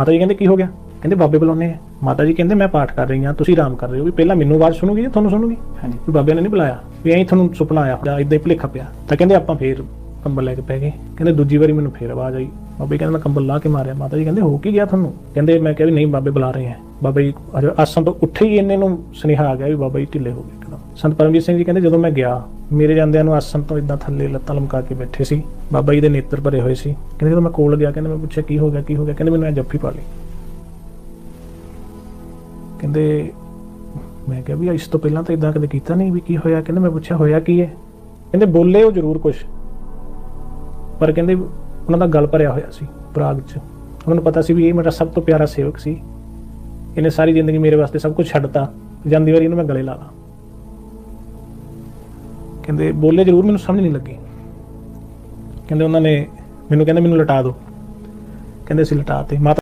ਮਾਤਾ ਜੀ ਕਹਿੰਦੇ ਕੀ ਹੋ ਗਿਆ? ਕਹਿੰਦੇ ਬਾਬੇ ਬੁਲਾਉਣੇ ਆ ਮਾਤਾ ਜੀ ਕਹਿੰਦੇ ਮੈਂ ਪਾਠ ਕਰ ਰਹੀ ਹਾਂ ਤੁਸੀਂ ਆਰਾਮ ਕਰ ਰਹੇ ਹੋ ਵੀ ਪਹਿਲਾਂ ਮੈਨੂੰ ਆਵਾਜ਼ ਸੁਣੂਗੀ ਜਾਂ ਤੁਹਾਨੂੰ ਸੁਣੂਗੀ? ਹਾਂਜੀ। ਵੀ ਬਾਬੇ ਨੇ ਨਹੀਂ ਬੁਲਾਇਆ। ਵੀ ਐਂ ਤੁਹਾਨੂੰ ਸੁਪਨਾ ਆਇਆ ਜਾਂ ਇਦਾਂ ਹੀ ਭੁਲੇਖਾ ਪਿਆ। ਤਾਂ ਕਹਿੰਦੇ ਆਪਾਂ ਫੇਰ ਕੰਬਲ ਲੈ ਕੇ ਪੈ ਗਏ। ਕਹਿੰਦੇ ਦੂਜੀ ਵਾਰੀ ਮੈਨੂੰ ਫੇਰ ਆਵਾਜ਼ ਆਈ। ਬਾਬੇ ਕਹਿੰਦੇ ਮੈਂ ਕੰਬਲ ਲਾ ਕੇ ਮਾਰਿਆ। ਮਾਤਾ ਜੀ ਕਹਿੰਦੇ ਹੋ ਕੀ ਗਿਆ ਤੁਹਾਨੂੰ? ਕਹਿੰਦੇ ਮੈਂ ਕਿਹਾ ਵੀ ਨਹੀਂ ਬਾਬੇ ਬੁਲਾ ਰਹੇ ਆ। ਬਾਬਾ ਜੀ ਆਸਣ ਤੋਂ ਉੱਠੇ ਹੀ ਇੰਨੇ ਨੂੰ ਸੁਨੇਹਾ ਆ ਗਿਆ ਵੀ ਬਾਬਾ ਜੀ ਢਿੱਲੇ ਹੋ ਗਏ। ਸੰਤ ਪਰਮਜੀਤ ਸਿੰਘ ਜੀ ਕਹਿੰਦੇ, ਜਦੋਂ ਮੈਂ ਗਿਆ, ਮੇਰੇ ਜਾਂਦਿਆਂ ਨੂੰ ਆਸਣ ਤੋਂ ਇਦਾਂ ਥੱਲੇ ਲੱਤਾਂ ਲਮਕਾ ਕੇ ਬੈਠੇ ਸੀ। ਬਾਬਾ ਜੀ ਦੇ ਨੇਤਰ ਭਰੇ ਹੋਏ ਸੀ। ਕਹਿੰਦੇ ਜਦੋਂ ਮੈਂ ਕੋਲ ਗਿਆ, ਕਹਿੰਦੇ ਮੈਂ ਪੁੱਛਿਆ, ਕੀ ਹੋ ਗਿਆ, ਕੀ ਹੋ ਗਿਆ? ਕਹਿੰਦੇ ਮੈਨੂੰ ਐ ਜੱਫੀ ਪਾ ਲਈ। ਕਹਿੰਦੇ, ਮੈਂ ਕਿਹਾ ਵੀ ਇਸ ਤੋਂ ਪਹਿਲਾਂ ਤਾਂ ਇਦਾਂ ਕਦੇ ਕੀਤਾ ਨਹੀਂ ਵੀ ਕੀ ਹੋਇਆ? ਕਹਿੰਦੇ ਮੈਂ ਪੁੱਛਿਆ, ਹੋਇਆ ਕੀ ਹੈ ਕਹਿੰਦੇ, ਬੋਲੇ ਉਹ ਜ਼ਰੂਰ ਕੁਝ ਪਰ ਕਹਿੰਦੇ ਉਹਨਾਂ ਦਾ ਗਲ ਭਰਿਆ ਹੋਇਆ ਸੀ ਪ੍ਰਾਗ 'ਚ। ਉਹਨਾਂ ਨੂੰ ਪਤਾ ਸੀ ਵੀ ਇਹ ਮੇਰਾ ਸਭ ਤੋਂ ਪਿਆਰਾ ਸੇਵਕ ਸੀ। ਇਹਨੇ ਸਾਰੀ ਜ਼ਿੰਦਗੀ ਮੇਰੇ ਵਾਸਤੇ ਸਭ ਕੁਝ ਛੱਡਤਾ। ਜਾਂਦੀ ਵਾਰੀ ਇਹਨੂੰ ਮੈਂ ਗਲੇ ਲਾ ਲਾਂ। ਕਹਿੰਦੇ ਬੋਲੇ ਜ਼ਰੂਰ, ਮੈਨੂੰ ਸਮਝ ਨਹੀਂ ਲੱਗੀ। ਕਹਿੰਦੇ ਉਹਨਾਂ ਨੇ ਮੈਨੂੰ, ਕਹਿੰਦੇ ਮੈਨੂੰ ਲਟਾ ਦਿਓ। ਕਹਿੰਦੇ ਅਸੀਂ ਲਟਾ ਤੇ ਮਾਤਾ